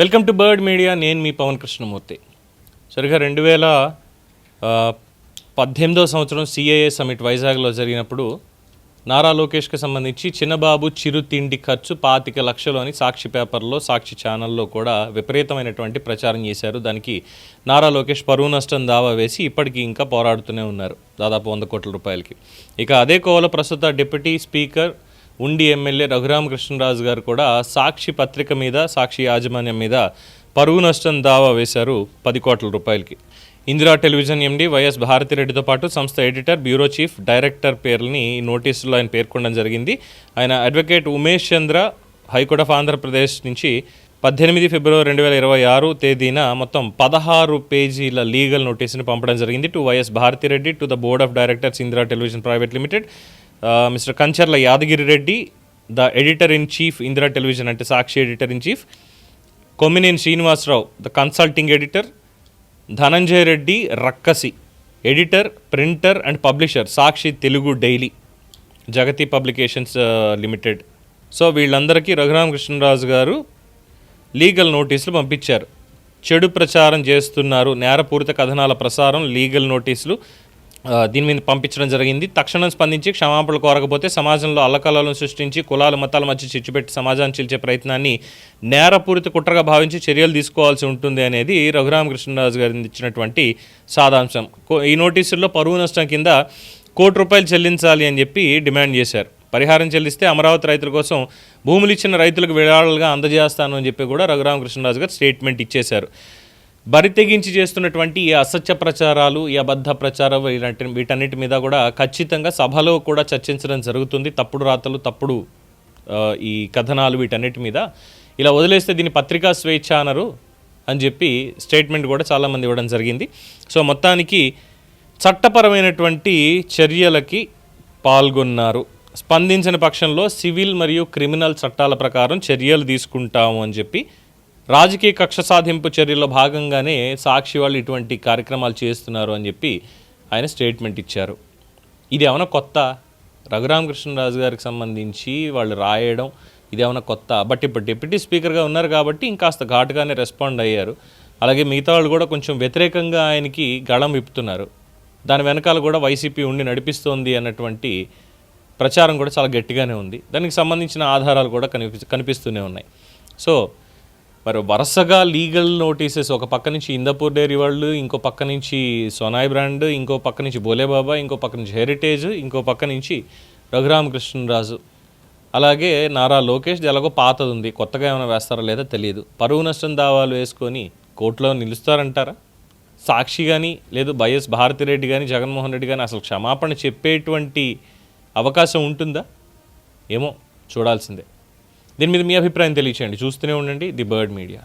Welcome to bird media. నేను మీ పవన్ కృష్ణమూర్తి. సరిగ్గా రెండు వేల పద్దెనిమిదో సంవత్సరం సిఐఏ సమిట్ వైజాగ్లో జరిగినప్పుడు నారా లోకేష్కి సంబంధించి చిన్నబాబు చిరు తిండి ఖర్చు పాతిక లక్షలు అని సాక్షి పేపర్లో సాక్షి ఛానల్లో కూడా విపరీతమైనటువంటి ప్రచారం చేశారు. దానికి నారా లోకేష్ పరువు నష్టం దావా వేసి ఇప్పటికీ ఇంకా పోరాడుతూనే ఉన్నారు దాదాపు వంద కోట్ల రూపాయలకి. ఇక అదే కోవలో ప్రస్తుత డిప్యూటీ స్పీకర్ ఉండి ఎమ్మెల్యే రఘురామకృష్ణరాజు గారు కూడా సాక్షి పత్రిక మీద సాక్షి యాజమాన్యం మీద పరువు నష్టం దావా వేశారు పది కోట్ల రూపాయలకి. ఇందిరా టెలివిజన్ ఎండి వైఎస్ భారతిరెడ్డితో పాటు సంస్థ ఎడిటర్ బ్యూరో చీఫ్ డైరెక్టర్ పేర్లని ఈ నోటీసులో ఆయన పేర్కొనడం జరిగింది. ఆయన advocate Umesh Chandra high court of Andhra Pradesh నుంచి పద్దెనిమిది ఫిబ్రవరి రెండు వేల ఇరవై ఆరు తేదీన మొత్తం పదహారు పేజీల లీగల్ నోటీసుని పంపడం జరిగింది. To YS Bharathi Reddy to the board of directors Indira television private limited. Mister Kancharla Yadagiri Reddy the editor in chief Indira television అంటే Sakshi editor in chief Kommineni Srinivasa Rao the consulting editor Dhananjaya Reddy Rakkasi editor printer and publisher Sakshi Telugu daily Jagati publications limited. So వీళ్ళందరికీ రఘురామకృష్ణరాజు గారు legal నోటీసులు పంపించారు. చెడు ప్రచారం చేస్తున్నారు నేరపూరిత కథనాల ప్రసారం legal నోటీసులు దీని మీద పంపించడం జరిగింది. తక్షణం స్పందించి క్షమాపణలు కోరకపోతే సమాజంలో అల్లకల్లను సృష్టించి కులాల మతాల మధ్య చిచ్చుపెట్టి సమాజాన్ని చీల్చే ప్రయత్నాన్ని నేరపూరిత కుట్రగా భావించి చర్యలు తీసుకోవాల్సి ఉంటుంది అనేది రఘురామకృష్ణరాజు గారి ఇచ్చినటువంటి సారాంశం. కో- ఈ నోటీసుల్లో పరువు నష్టం కింద కోటి రూపాయలు చెల్లించాలి అని చెప్పి డిమాండ్ చేశారు. పరిహారం చెల్లిస్తే అమరావతి రైతుల కోసం భూములు ఇచ్చిన రైతులకు విరాళాలుగా అందజేస్తాను అని చెప్పి కూడా రఘురామకృష్ణరాజు గారు స్టేట్మెంట్ ఇచ్చేశారు. బరి తెగించి చేస్తున్నటువంటి ఈ అసత్య ప్రచారాలు ఈ అబద్ధ ప్రచారం ఇలాంటి వీటన్నిటి మీద కూడా ఖచ్చితంగా సభలో కూడా చర్చించడం జరుగుతుంది. తప్పుడు రాతలు తప్పుడు ఈ కథనాలు వీటన్నిటి మీద. ఇలా వదిలేస్తే దీన్ని పత్రికా స్వేచ్ఛ అనరు అని చెప్పి స్టేట్మెంట్ కూడా చాలామంది ఇవ్వడం జరిగింది. సో మొత్తానికి చట్టపరమైనటువంటి చర్యలకి పాల్గొన్నారు. స్పందించిన పక్షంలో సివిల్ మరియు క్రిమినల్ చట్టాల ప్రకారం చర్యలు తీసుకుంటాము అని చెప్పి రాజకీయ కక్ష సాధింపు చర్యలో భాగంగానే సాక్షి వాళ్ళు ఇటువంటి కార్యక్రమాలు చేస్తున్నారు అని చెప్పి ఆయన స్టేట్మెంట్ ఇచ్చారు. ఇది ఏమైనా కొత్త? రఘురామకృష్ణరాజు గారికి సంబంధించి వాళ్ళు రాయడం ఇది ఏమైనా కొత్త? బట్ ఇప్పుడు డిప్యూటీ స్పీకర్గా ఉన్నారు కాబట్టి ఇంకాస్త ఘాటుగానే రెస్పాండ్ అయ్యారు. అలాగే మిగతా వాళ్ళు కూడా కొంచెం వ్యతిరేకంగా ఆయనకి గళం విప్పుతున్నారు. దాని వెనకాల కూడా వైసీపీ ఉండి నడిపిస్తోంది అన్నటువంటి ప్రచారం కూడా చాలా గట్టిగానే ఉంది. దానికి సంబంధించిన ఆధారాలు కూడా కనిపి కనిపిస్తూనే ఉన్నాయి. సో మరి వరుసగా లీగల్ నోటీసెస్ ఒక పక్క నుంచి ఇందపూర్ డైరీ వాళ్ళు ఇంకో పక్క నుంచి సోనాయి బ్రాండ్ ఇంకో పక్క నుంచి బోలేబాబా ఇంకో పక్క నుంచి హెరిటేజ్ ఇంకో పక్క నుంచి రఘురామకృష్ణరాజు. అలాగే నారా లోకేష్ ఎలాగో పాతది ఉంది కొత్తగా ఏమైనా వేస్తారో లేదో తెలియదు పరువు నష్టం దావాలు వేసుకొని కోర్టులో నిలుస్తారంటారా? సాక్షి కానీ లేదు వైఎస్ భారతిరెడ్డి కానీ జగన్మోహన్ రెడ్డి కానీ అసలు క్షమాపణ చెప్పేటువంటి అవకాశం ఉంటుందా? ఏమో చూడాల్సిందే. దీని మీద మీ అభిప్రాయం తెలియచేయండి. చూస్తూనే ఉండండి. The bird media.